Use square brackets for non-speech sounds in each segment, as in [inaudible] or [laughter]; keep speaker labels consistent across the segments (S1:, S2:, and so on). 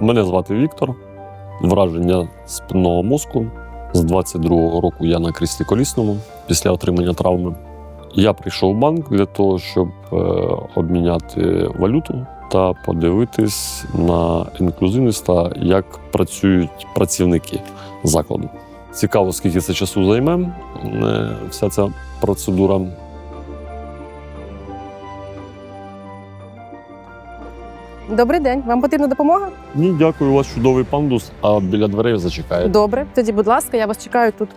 S1: Мене звати Віктор. Враження спинного мозку. З 22-го року я на кріслі колісному після отримання травми. Я прийшов в банк для того, щоб е, обміняти валюту та подивитись на інклюзивність та як працюють працівники закладу. Цікаво, скільки це часу займе вся ця процедура.
S2: Добрий день. Вам потрібна допомога?
S1: Ні, дякую, у вас чудовий пандус, а біля дверей зачекає.
S2: Добре. Тоді, будь ласка, я вас чекаю тут.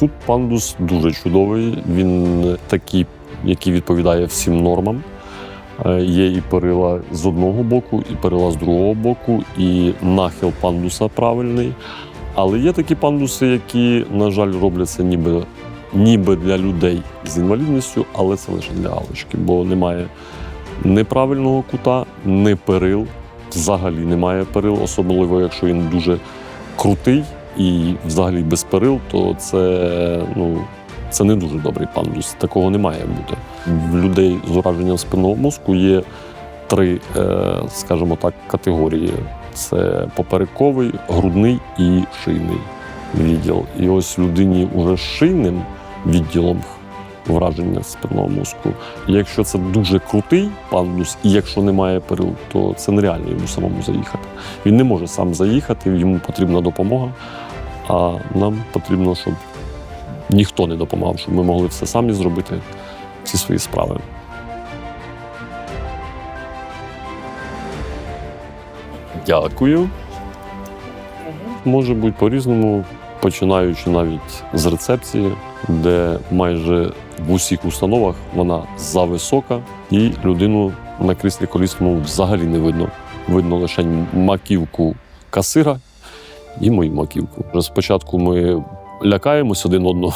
S1: Тут пандус дуже чудовий. Він такий, який відповідає всім нормам. Е, Є і перила з одного боку, і перила з другого боку, і нахил пандуса правильний. Але є такі пандуси, які, на жаль, робляться ніби, ніби для людей з інвалідністю, але це лише для галочки, бо немає неправильного кута, ні перил. Взагалі немає перил, особливо якщо він дуже крутий і взагалі без перил, то це, ну, це не дуже добрий пандус. Такого не має бути. В людей з ураженням спинного мозку є три, е, скажімо так, категорії: це поперековий, грудний і шийний відділ. І ось людині уже з шийним відділом враження спинного мозку. Якщо це дуже крутий пандус, і якщо немає перил, то це нереально йому самому заїхати. Він не може сам заїхати, йому потрібна допомога. А нам потрібно, щоб ніхто не допомагав, щоб ми могли все самі зробити, всі свої справи. Дякую. Може бути по-різному, починаючи навіть з рецепції, де майже в усіх установах вона зависока, і людину на кріслі колісному взагалі не видно. Видно лише маківку касира і мою маківку. Спочатку ми лякаємось один одного,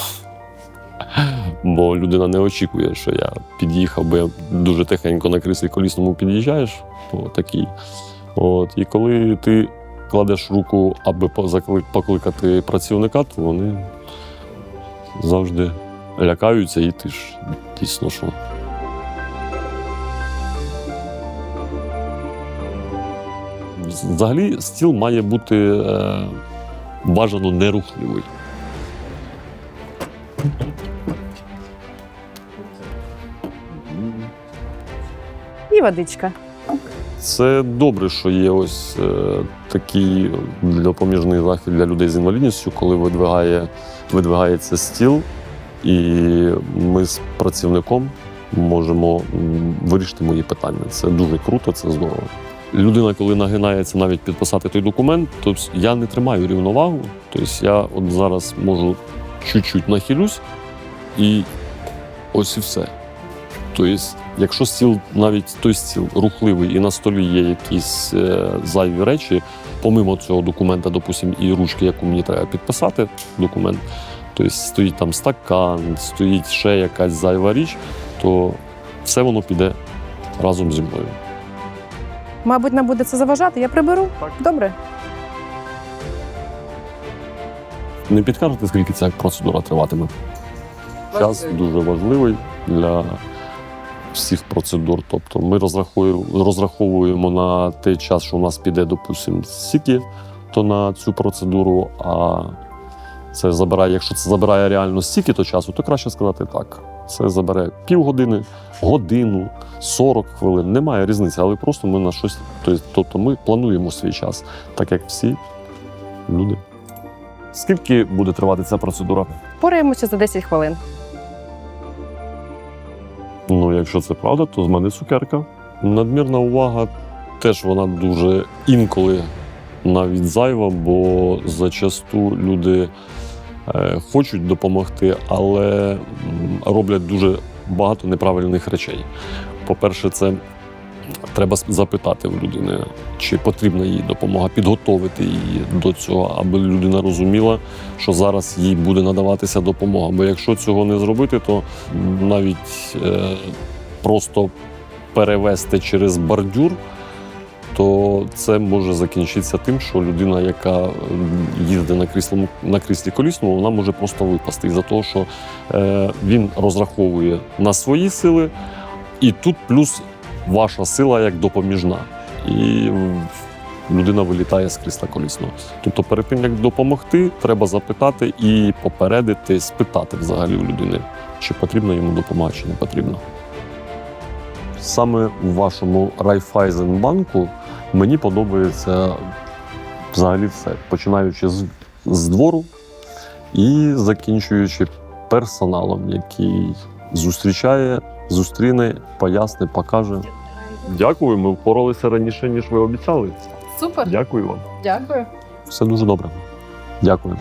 S1: [laughs] бо людина не очікує, що я під'їхав, бо я дуже тихенько на кріслі колісному під'їжджаєш по такій. От, і коли ти кладеш руку, аби покликати працівника, то вони завжди лякаються, і ти ж дійсно що. Взагалі стіл має бути е, бажано нерухливий.
S2: І водичка.
S1: Це добре, що є ось е, такий допоміжний захід для людей з інвалідністю, коли видвигає, видвигається стіл, і ми з працівником можемо вирішити мої питання. Це дуже круто, це здорово. Людина, коли нагинається навіть підписати той документ, то я не тримаю рівновагу. Тобто я от зараз можу чуть-чуть нахилюсь, і ось і все. Тобто, якщо стіл, навіть той стіл рухливий і на столі є якісь е, зайві речі, помимо цього документа, допустим, і ручки, яку мені треба підписати, документ, тобто стоїть там стакан, стоїть ще якась зайва річ, то все воно піде разом зі мною.
S2: Мабуть, нам буде це заважати. Я приберу.
S1: Так.
S2: Добре.
S1: Не підкажете, скільки ця процедура триватиме? Час дуже важливий для всіх процедур. Тобто ми розраховуємо, розраховуємо на той час, що у нас піде, допустимо, стільки, то на цю процедуру. А це забирає, якщо це забирає реально стільки то часу, то краще сказати так. Це забере півгодини, годину, 40 хвилин. Немає різниці, але просто ми на щось. Тобто ми плануємо свій час, так як всі люди. Скільки буде тривати ця процедура?
S2: Пораємося за 10 хвилин.
S1: Ну, якщо це правда, то з мене цукерка. Надмірна увага теж вона дуже інколи навіть зайва, бо зачасту люди е, хочуть допомогти, але роблять дуже багато неправильних речей. По-перше, це треба запитати в людини, чи потрібна їй допомога, підготовити її до цього, аби людина розуміла, що зараз їй буде надаватися допомога. Бо якщо цього не зробити, то навіть е, просто перевести через бордюр, це може закінчитися тим, що людина, яка їздить на кріслому на кріслі колісному, вона може просто випасти із-за того, що е, він розраховує на свої сили, і тут плюс ваша сила як допоміжна. і людина вилітає з крісла колісного. Тобто, перед тим як допомогти, треба запитати і попередити, спитати взагалі у людини, чи потрібна йому допомога, чи не потрібна. Саме у вашому Райфайзенбанку мені подобається взагалі все, починаючи з, з двору і закінчуючи персоналом, який зустрічає, зустріне, поясне, покаже. Дякую, ми впоралися раніше, ніж ви обіцяли.
S2: Супер,
S1: Дякую вам.
S2: дякую.
S1: Все дуже добре. Дякую.